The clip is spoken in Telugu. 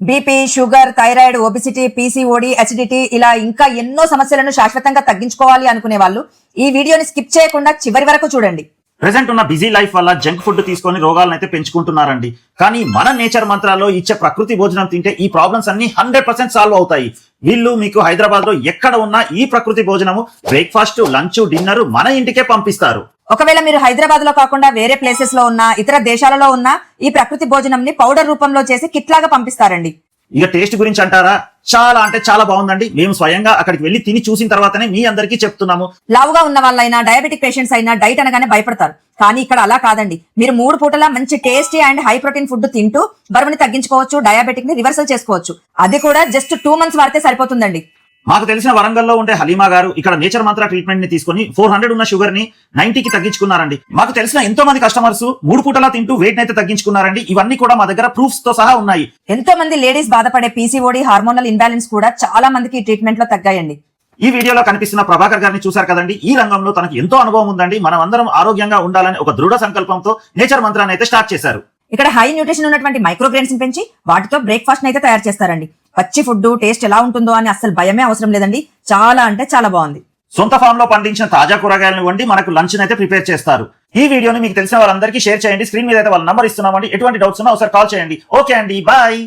BP sugar thyroid obesity PCOD acidity ఇలా ఇంకా ఎన్నో సమస్యలను శాశ్వతంగా తగ్గించుకోవాలి అనుకునే వాళ్ళు ఈ వీడియోని స్కిప్ చేయకుండా చివరి వరకు చూడండి. ప్రెసెంట్ ఉన్న బిజీ లైఫ్ వల్ల జంక్ ఫుడ్ తీసుకొని రోగాలను అయితే పెంచుకుంటున్నారండి. కానీ మన నేచర్ మంత్రాల్లో ఇచ్చే ప్రకృతి భోజనం తింటే ఈ ప్రాబ్లమ్స్ అన్ని హండ్రెడ్ పర్సెంట్ సాల్వ్ అవుతాయి. వీళ్ళు మీకు హైదరాబాద్లో ఎక్కడ ఉన్నా ఈ ప్రకృతి భోజనము బ్రేక్ఫాస్ట్ లంచ్ డిన్నర్ మన ఇంటికే పంపిస్తారు. ఒకవేళ మీరు హైదరాబాద్లో కాకుండా వేరే ప్లేసెస్లో ఉన్నా ఇతర దేశాలలో ఉన్న ఈ ప్రకృతి భోజనం ని పౌడర్ రూపంలో చేసి కిట్ లాగా పంపిస్తారండి. ఇక టేస్ట్ గురించి అంటారా? చాలా అంటే చాలా బాగుందండి. మేము స్వయంగా అక్కడికి వెళ్ళి తిని చూసిన తర్వాతనే మీ అందరికీ చెప్తున్నాము. లావుగా ఉన్న వాళ్ళైనా డయాబెటిక్ పేషెంట్స్ అయినా డైట్ అనగానే భయపడతారు. కానీ ఇక్కడ అలా కాదండి. మీరు మూడు పూటలా మంచి tasty and high protein food తింటూ బరువుని తగ్గించుకోవచ్చు డయాబెటిక్ని రివర్సల్ చేసుకోవచ్చు. అది కూడా జస్ట్ టూ మంత్స్ వాడితే సరిపోతుందండి. మాకు తెలిసిన వరంగల్లో ఉండే హలీమా గారు ఇక్కడ నేచర్ మంత్ర ట్రీట్మెంట్ని తీసుకొని ఫోర్ హండ్రెడ్ ఉన్న షుగర్ని 90 కి తగ్గించుకున్నారండి. మాకు తెలిసిన ఎంతో మంది కస్టమర్స్ మూడు పూటలా తింటూ వెయిట్ అయితే తగ్గించుకున్నారండి. ఇవన్నీ కూడా మా దగ్గర ప్రూఫ్స్తో సహా ఉన్నాయి. ఎంతో మంది లేడీస్ బాధపడే పీసీఓడి హార్మోనల్ ఇన్బ్యాలెన్స్ కూడా చాలా మందికి ట్రీట్మెంట్లో తగ్గాయండి. ఈ వీడియోలో కనిపిస్తున్న ప్రభాకర్ గారిని చూశారు కదండి. ఈ రంగంలో తనకు ఎంతో అనుభవం ఉందండి. మనం అందరం ఆరోగ్యంగా ఉండాలని ఒక దృఢ సంకల్పంతో నేచర్ మంత్రాన్ని అయితే స్టార్ట్ చేశారు. ఇక్కడ హై న్యూట్రిషన్ ఉన్నటువంటి మైక్రోగ్రెయిన్స్ని పెంచి వాటితో బ్రేక్ఫాస్ట్ అయితే తయారు చేస్తారండి. పచ్చి ఫుడ్ టేస్ట్ ఎలా ఉంటుందో అని అసలు భయమే అవసరం లేదండి. చాలా అంటే చాలా బాగుంది. సొంత ఫామ్లో పండించిన తాజా కూరగాయలను వండి మనకు లంచ్ అయితే ప్రిపేర్ చేస్తారు. ఈ వీడియోని మీకు తెలిసిన వాళ్ళందరికీ షేర్ చేయండి. స్క్రీన్ మీద అయితే వాళ్ళ నంబర్ ఇస్తున్నామండి. ఎటువంటి డౌట్స్ ఉన్నా ఒకసారి కాల్ చేయండి. ఓకే అండి. బాయ్.